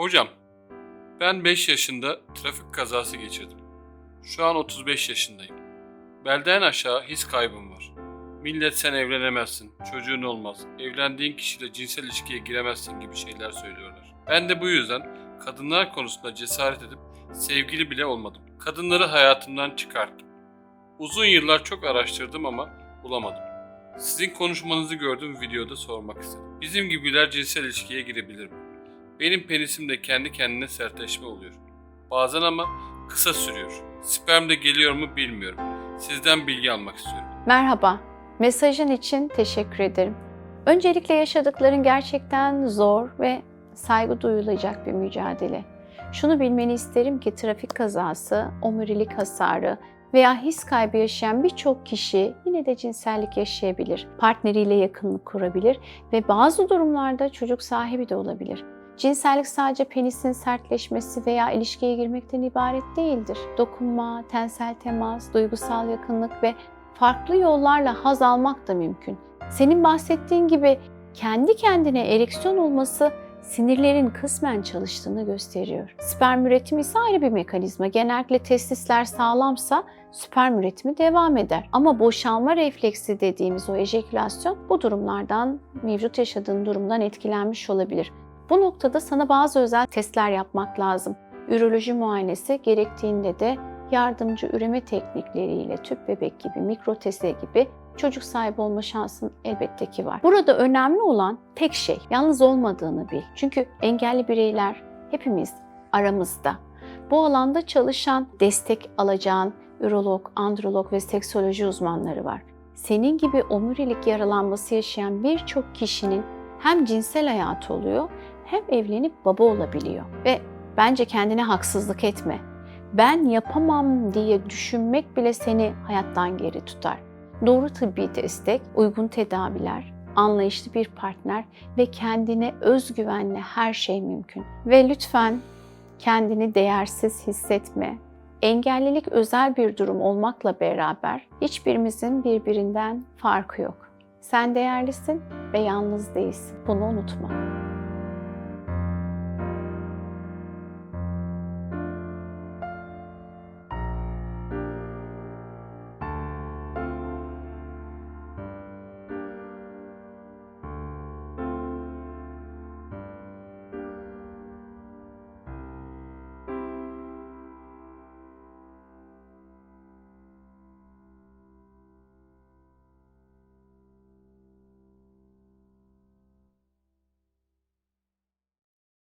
Hocam, ben 5 yaşında trafik kazası geçirdim. Şu an 35 yaşındayım. Belden aşağı his kaybım var. Millet sen evlenemezsin, çocuğun olmaz, evlendiğin kişiyle cinsel ilişkiye giremezsin gibi şeyler söylüyorlar. Ben de bu yüzden kadınlar konusunda cesaret edip sevgili bile olmadım. Kadınları hayatımdan çıkarttım. Uzun yıllar çok araştırdım ama bulamadım. Sizin konuşmanızı gördüm videoda sormak istedim. Bizim gibiler cinsel ilişkiye girebilir mi? Benim penisimde kendi kendine sertleşme oluyor. Bazen ama kısa sürüyor. Sperm de geliyor mu bilmiyorum. Sizden bilgi almak istiyorum. Merhaba, mesajın için teşekkür ederim. Öncelikle yaşadıkların gerçekten zor ve saygı duyulacak bir mücadele. Şunu bilmeni isterim ki trafik kazası, omurilik hasarı veya his kaybı yaşayan birçok kişi yine de cinsellik yaşayabilir. Partneriyle yakınlık kurabilir ve bazı durumlarda çocuk sahibi de olabilir. Cinsellik sadece penisin sertleşmesi veya ilişkiye girmekten ibaret değildir. Dokunma, tensel temas, duygusal yakınlık ve farklı yollarla haz almak da mümkün. Senin bahsettiğin gibi kendi kendine ereksiyon olması sinirlerin kısmen çalıştığını gösteriyor. Sperm üretimi ise ayrı bir mekanizma. Genellikle testisler sağlamsa sperm üretimi devam eder. Ama boşalma refleksi dediğimiz o ejekülasyon bu durumlardan, mevcut yaşadığın durumdan etkilenmiş olabilir. Bu noktada sana bazı özel testler yapmak lazım. Üroloji muayenesi gerektiğinde de yardımcı üreme teknikleriyle tüp bebek gibi, mikrotese gibi çocuk sahibi olma şansın elbette ki var. Burada önemli olan tek şey yalnız olmadığını bil. Çünkü engelli bireyler hepimiz aramızda. Bu alanda çalışan, destek alacağın ürolog, androlog ve seksoloji uzmanları var. Senin gibi omurilik yaralanması yaşayan birçok kişinin hem cinsel hayatı oluyor hem evlenip baba olabiliyor. Ve bence kendine haksızlık etme. Ben yapamam diye düşünmek bile seni hayattan geri tutar. Doğru tıbbi destek, uygun tedaviler, anlayışlı bir partner ve kendine özgüvenle her şey mümkün. Ve lütfen kendini değersiz hissetme. Engellilik özel bir durum olmakla beraber hiçbirimizin birbirinden farkı yok. Sen değerlisin ve yalnız değilsin. Bunu unutma.